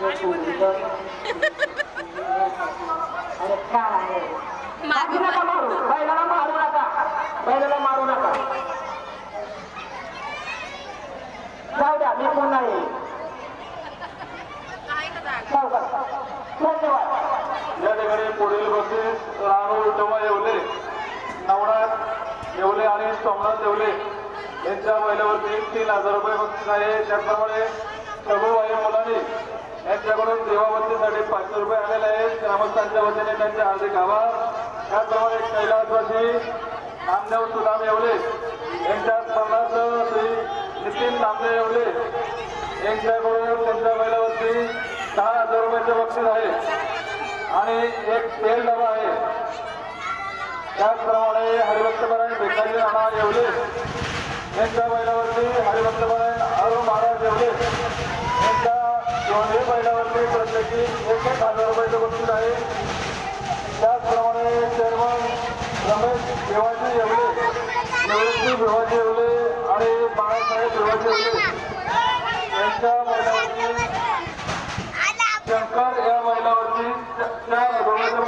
सुंदर अरे काय मारू नका मारू बैलाला मारू नका बैलाला मारू नका जाऊ द्या मी पुन्हा येईल धन्यवाद या ठिकाणी पुढील बक्षीस राणू विठोबा येवले नवनाथ येवले आणि सोमनाथ येवले यांच्या महिलेवरती तीन हजार रुपये बक्षीस आहे त्याचप्रमाणे प्रभूबाई मुलांनी त्यांच्याकडून देवावतीसाठी पाचशे रुपये आलेले आहेत. ग्रामस्थांच्या वतीने त्यांचे हार्दिक आभार. त्याचप्रमाणे कैलासवासी नामदेव सुदाम येवले. यांच्या स्मरणार्थ श्री नितीन नामदेव येवले. यांच्याकडून त्यांच्या महिलावरती दहा हजार रुपयाचे बक्षीस आहे. आणि एक तेल डबा आहे. त्याचप्रमाणे हरिभक्तपरायण भिकारी राणा येवले. यांच्या महिलावरती हरिभक्तपरायण एक हजार रुपयाचं बक्षीस आहे. त्याचप्रमाणे चेअरमन रमेश देवाजी येवले देवळेश्री देवाजी येवले आणि बाळासाहेब देवाजी येवले. यांच्या मैदानाची शंकर